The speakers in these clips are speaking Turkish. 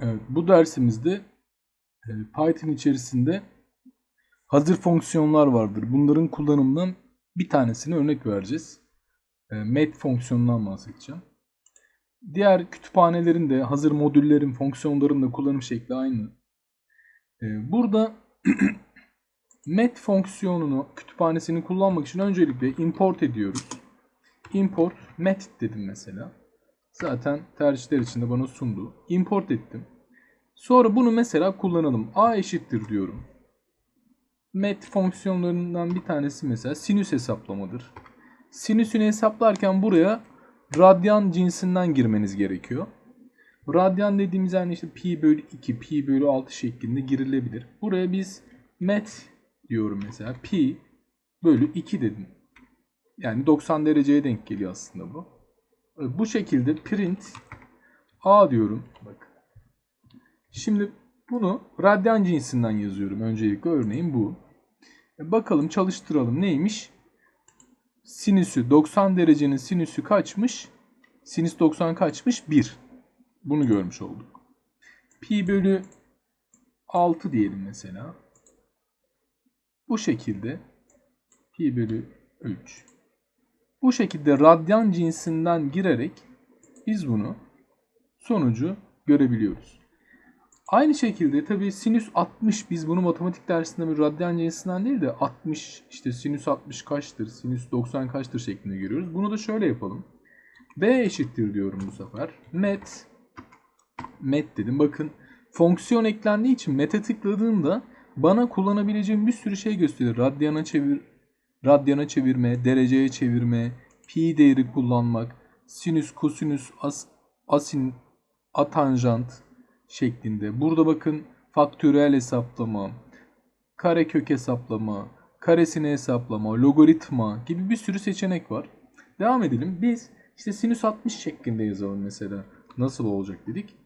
Evet, bu dersimizde e, Python içerisinde hazır fonksiyonlar vardır. Bunların kullanımından bir tanesini örnek vereceğiz. E, Met fonksiyonundan bahsedeceğim. Diğer kütüphanelerin de hazır modüllerin, fonksiyonların da kullanım şekli aynı. E, Burada Met fonksiyonunu kütüphanesini kullanmak için öncelikle import ediyoruz. Import met dedim mesela. Zaten tercihler içinde bana sundu. Import ettim. Sonra bunu mesela kullanalım. A eşittir diyorum. Met fonksiyonlarından bir tanesi mesela sinüs hesaplamadır. Sinüsünü hesaplarken buraya radyan cinsinden girmeniz gerekiyor. Radyan dediğimiz yani işte pi bölü 2, pi bölü 6 şeklinde girilebilir. Buraya biz met diyorum mesela. Pi bölü 2 dedim. Yani 90 dereceye denk geliyor aslında bu. Bu şekilde print a diyorum. Bak. Şimdi bunu radyan cinsinden yazıyorum. Öncelikle örneğin bu. E, Bakalım çalıştıralım. Neymiş? Sinüsü 90 derecenin sinüsü kaçmış? Sinüs 90 kaçmış? 1. Bunu görmüş olduk. Pi bölü 6 diyelim mesela. Bu şekilde pi bölü 3. Bu şekilde radyan cinsinden girerek biz bunu sonucu görebiliyoruz. Aynı şekilde tabii sinüs 60 biz bunu matematik dersinde bir radyan cinsinden değil de 60 işte sinüs 60 kaçtır, sinüs 90 kaçtır şeklinde görüyoruz. Bunu da şöyle yapalım. B eşittir diyorum bu sefer. Met met dedim. Bakın fonksiyon eklendiği için met'e tıkladığımda bana kullanabileceğim bir sürü şey gösteriyor. Radyana çevir, radyana çevirme, dereceye çevirme, pi değeri kullanmak, sinüs, kosinüs, as, asin, atanjant şeklinde. Burada bakın faktöriyel hesaplama, karekök hesaplama, karesini hesaplama, logaritma gibi bir sürü seçenek var. Devam edelim. Biz işte sinüs 60 şeklinde yazalım mesela. Nasıl olacak dedik.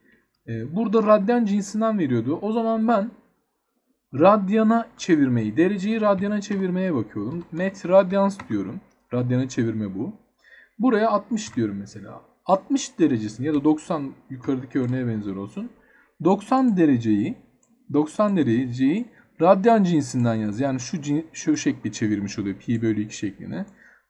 Ee, burada radyan cinsinden veriyordu. O zaman ben radyana çevirmeyi, dereceyi radyana çevirmeye bakıyorum. Met radyans diyorum. Radyana çevirme bu. Buraya 60 diyorum mesela. 60 derecesini ya da 90 yukarıdaki örneğe benzer olsun. 90 dereceyi 90 dereceyi radyan cinsinden yaz. Yani şu cin- şu şekli çevirmiş oluyor pi bölü 2 şekline.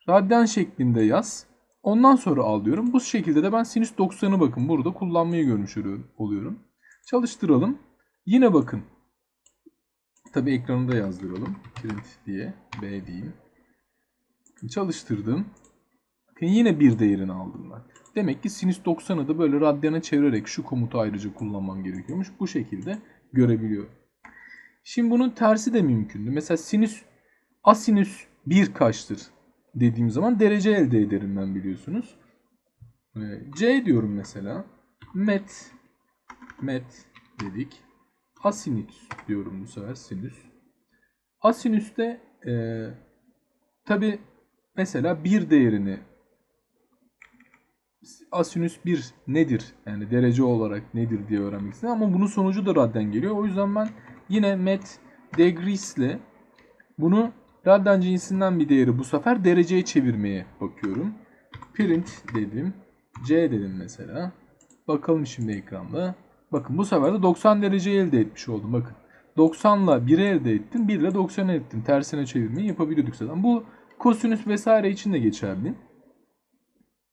Radyan şeklinde yaz. Ondan sonra al diyorum. Bu şekilde de ben sinüs 90'ı bakın burada kullanmayı görmüş oluyorum. Çalıştıralım. Yine bakın Tabi ekranı da yazdıralım. Print diye. B diyeyim. Çalıştırdım. Bakın yine bir değerini aldım ben. Demek ki sinüs 90'ı da böyle radyana çevirerek şu komutu ayrıca kullanmam gerekiyormuş. Bu şekilde görebiliyorum. Şimdi bunun tersi de mümkündü. Mesela sinüs asinüs 1 kaçtır dediğim zaman derece elde ederim ben biliyorsunuz. Ee, C diyorum mesela. Met met dedik. Asinüs diyorum bu sefer sinüs. Asinüste e, tabi mesela bir değerini asinüs 1 nedir? Yani derece olarak nedir diye öğrenmek istedim ama bunun sonucu da radyan geliyor. O yüzden ben yine met degrees ile bunu radyan cinsinden bir değeri bu sefer dereceye çevirmeye bakıyorum. Print dedim. C dedim mesela. Bakalım şimdi ekranda. Bakın bu sefer de 90 derece elde etmiş oldum. Bakın 90 ile 1'i elde ettim. 1 ile 90'ı ettim. Tersine çevirmeyi yapabiliyorduk zaten. Bu kosinüs vesaire için de geçerli.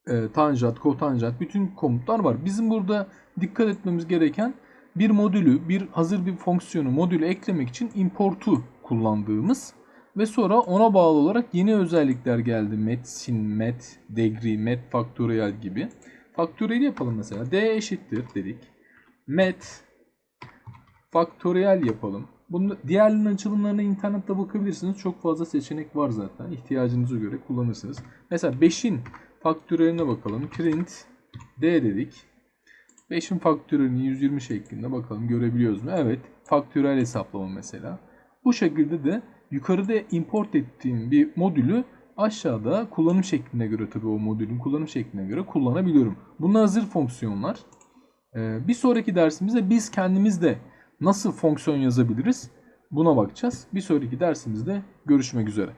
E, tanjant, kotanjant bütün komutlar var. Bizim burada dikkat etmemiz gereken bir modülü, bir hazır bir fonksiyonu modülü eklemek için import'u kullandığımız ve sonra ona bağlı olarak yeni özellikler geldi. Met, sin, met, degree, met, faktöriyel gibi. Faktöriyel yapalım mesela. D eşittir dedik met faktöriyel yapalım. Bunu diğerlerinin açılımlarına internette bakabilirsiniz. Çok fazla seçenek var zaten. İhtiyacınıza göre kullanırsınız. Mesela 5'in faktöriyeline bakalım. Print D dedik. 5'in faktöriyelini 120 şeklinde bakalım görebiliyoruz mu? Evet. Faktöriyel hesaplama mesela. Bu şekilde de yukarıda import ettiğim bir modülü aşağıda kullanım şekline göre tabii o modülün kullanım şekline göre kullanabiliyorum. Bunlar hazır fonksiyonlar. Ee, bir sonraki dersimizde biz kendimiz de nasıl fonksiyon yazabiliriz buna bakacağız. Bir sonraki dersimizde görüşmek üzere.